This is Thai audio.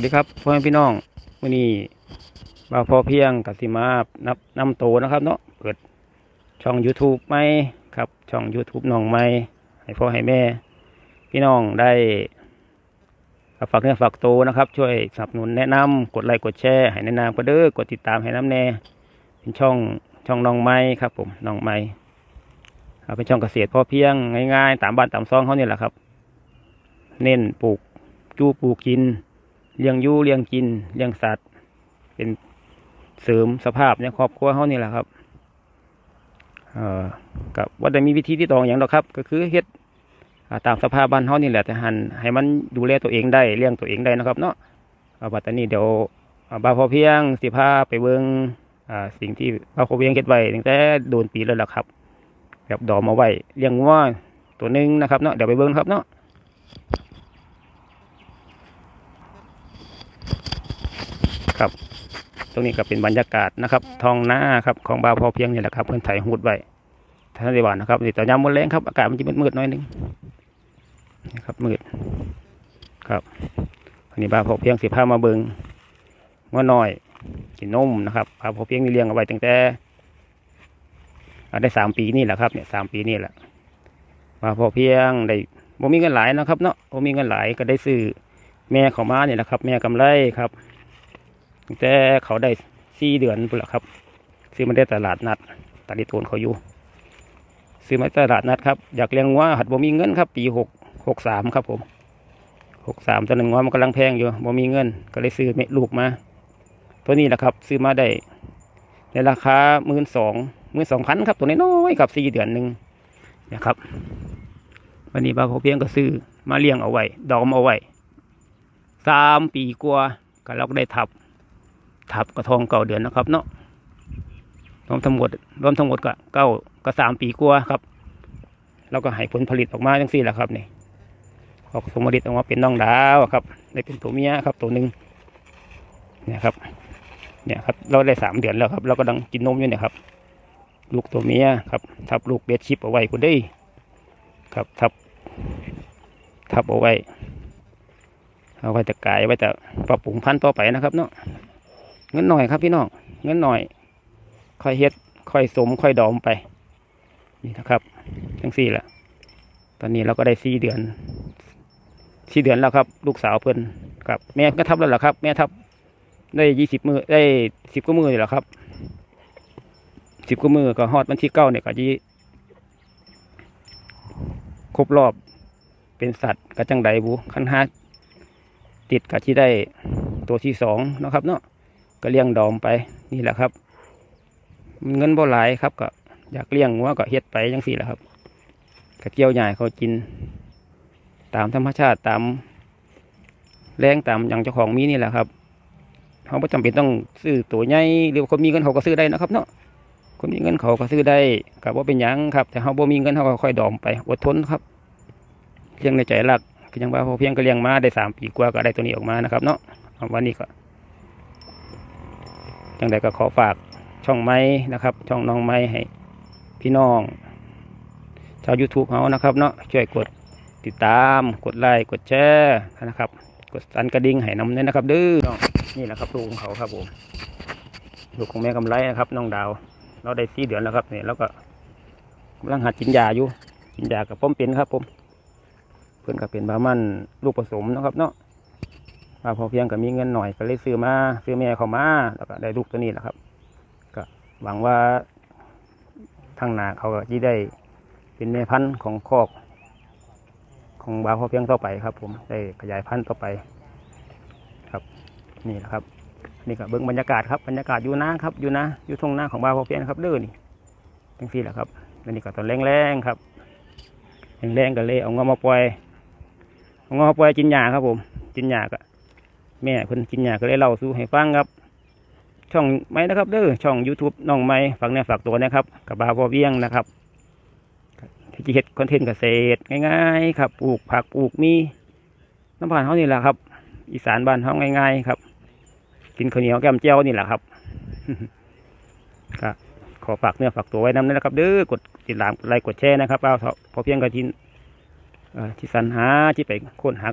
วัสดีครับพ่อแม่พี่น้องวันนี้บ่าพอเพียงกับสิมานับนำโตนะครับเนาะเปิดช่อง YouTube ไหมครับ ช่อง YouTube น้องไหมให้พ่อให้แม่ พี่น้องได้ฝากเนื้อฝากโตนะครับ ช่วยสนับสนุนแนะนำกดไลค์กดแชร์ให้แนะนำก็เด้อกดติดตามให้น้ำแน่เป็นช่องช่องน้องไม้ครับผมน้องไม้เอาเป็นช่องเกษตรพอเพียงง่ายๆ ตามบ้านตามซองเขาเนี่ยแหละครับ เน้นปลูกจู้ปลูกกิน เลี้ยงยูเลี้ยงกินเลี้ยงสัตว์ เป็นเสริมสภาพในครอบครัวเขานี่แหละครับเออกับว่าจะมีวิธีที่ตองอย่างดอกครับ ก็คือเฮ็ดตามสภาพบ้านเขานี่แหละแต่หันให้มันดูแลตัวเองได้เลี้ยงตัวเองได้นะครับ เนาะเอาบัดนี้เดี๋ยวอ่าบาพอเพียงสิพาไปเบิงอ่าสิ่งที่บาพอเพียงเฮ็ดไว้ตั้งแต่โดนปีแล้วล่ะครับ แบบดอมาไว้เลี้ยงวัวตัวหนึงนะครับเนาะเดี๋ยวไปเบิงครับเนาะ ครับ ตรงนี้ก็เป็นบรรยากาศนะครับท้องนาครับของบาวพอเพียงนี่แหละครับเพื่อนไถหูดไว้ท่านได้ว่านะครับนี่ตอนยามมื้อแรงครับอากาศมันจะมืดๆหน่อยนึงนะครับมืดครับวันนี้บาวพอเพียงสิพามาเบิงง้อน้อยกินนมนะครับบาวพอเพียงนี่เลี้ยงเอาไว้ตั้งแต่ได้สามปีนี่แหละครับเนี่ยสามปีนี่แหละบาพอเพียงได้บ่มีเงินหลายนะครับเนาะบ่มีเงินหลายก็ได้ซื้อแม่เขามาเนี่ยแหละครับ แม่กำไรครับ ตั้งแต่เขาได้สี่เดือนพุ่นละครับ ซื้อมาได้ตลาดนัดตาดโทนเขาอยู่ ซื้อมาตลาดนัดครับ อยากเลี้ยงวัว่าหัดบ่มีเงินครับ ปีหกหกสามครับผมหกสามตอนหนึ่งว่ามันกำลังแพงอยู่บ่มีเงิน ก็เลยซื้อเม็ดลูกมา ตัวนี้แหละครับ ซื้อมาได้ ในราคาหมื่นสองหมื่นสองพันครับ ตัวน้อยๆครับสี่เดือนหนึ่งนะครับ วันนี้บาพอเพียงก็ซื้อมาเลี้ยงเอาไว้ ดอมเอาไว้สามปีกว่าก็เราก็ได้ทับ ทับกระทองเก่าเดือนนะครับ เนาะรวมทั้งหมดรวมทั้งหมดก็เก้าก็สามปีกว่าครับแล้วก็ให้ผลผลิตออกมาจังสี่แหละครับนี่ออกผลผลิตออกมาเป็นน้องดาวครับได้เป็นตัวเมียครับ ตัวหนึ่งเนี่ยครับ เนี่ยครับ เราได้สามเดือนแล้วครับ เราก็ดังกินนมอยู่เนี่ยครับ ลูกตัวเมียครับทับลูกเบสชิปเอาไว้กูได้ ครับทับทับเอาไว้เอาไว้จะกายไว้จะปรับปรุงพันธุ์ต่อไปนะครับเนาะ เงินหน่อยครับพี่น้องเงินหน่อยค่อยเฮ็ดค่อยสมค่อยดอมไป นี่นะครับทั้งสี่แหละตอนนี้เราก็ได้สี่เดือนสี่เดือนแล้วครับ ลูกสาวเพิ่นครับ แม่ก็ทับแล้วล่ะครับ แม่ทับได้ยี่สิบมือได้สิบกว่ามืออยู่แล้วครับสิบกว่ามือก็ฮอดวันที่เก้าเนี่ยก็ยี่ครบรอบเป็นสัตว์กระจังไดบูขั้นห้าติดกับที่ได้ตัวที่สองนะครับเนาะ ก็เลี้ยงดอมไปนี่แหละครับ เงินบ่หลายครับก็อยากเลี้ยงวัวก็เฮ็ดไปจังสี่แหละครับก็เกี่ยวใหญ่เขากิน ตามธรรมชาติตามแรงตามอย่างเจ้าของมีนี่แหละครับเขาไม่จำเป็นต้องซื้อตัวใหญ่หรือคนมีเงินเขาก็ซื้อได้นะครับ เนาะคนมีเงินเขาก็ซื้อได้กับว่าเป็นหยังครับ แต่เขาบ่มีเงินเขาก็ค่อยดอมไปอดทนครับเลี้ยงในใจรักก็ยังว่าพอเพียงก็เลี้ยงมาได้สามปีกว่าก็ได้ตัวนี้ออกมานะครับ เนาะวันนี้ก็ จังใดก็ขอฝากช่องไม้นะครับ ช่องน้องไม้ให้พี่น้องชาว YouTube เขานะครับเนาะช่วยกดติดตามกดไลค์กดแชร์นะครับ กดสั่นกระดิ่งให้น้ำเนี่ยนะครับดื้อน,นี่แหละครับลูกของเขาครับผมลูกของแม่กำไรนะครับ น้องดาว เราได้สี่เดือนแล้วครับเนี่ยแล้วก็กำลังหัดกินยาอยู่กินยากับป้อมเป็นครับผมเพื่อนก็เป็นบามันลูกผสมนะครับเนาะ ว่าพอเพียงก็มีเงินหน่อยก็เลยซื้อมาซื้อแม่เขามาแล้วก็ได้ลูกตัวนี้แหละครับ ก็หวังว่าทางนาเขาก็จะได้เป็นแม่พันธุ์ของคอก ของบาพอเพียงต่อไปครับ ผมได้ขยายพันธุ์ต่อไป ครับนี่แหละครับนี่ก็เบิ้งบรรยากาศครับบรรยากาศอยู่นาครับอยู่นาอยู่ทงนาของบาพอเพียงครับเด้อนี่ทั้งสี่แหละครับอันนี้ก็ตอนแรงๆครับแรงๆก็เลยเอางอมาปล่อยเอางอมาปล่อยกินหญ้าครับ ผมกินหญ้าก็ แม่เพิ่นกินยาก็เลยเล่าสู่ให้ฟังครับ ช่องไม้นะครับเด้อช่อง YouTube น้องไม้ฝากเนี่ยฝากตัวนะครับกับบาวบอเวียงนะครับที่จะเฮ็ดคอนเทนต์เกษตรง่ายๆครับปลูกผักปลูกมีน้ำผ่านเขานี่แหละครับ อีสานบ้านเขาง่ายๆครับ กินข้าวเหนียวแกมเจียวนี่แหละครับก็ขอฝากเนื้อฝากตัวไว้นำด้วยนะครับเด้อกดติดตามกดไลค์กดแชร์นะครับเอาพอเพียงกับที่ที่สรรหาที่ไปค้นหา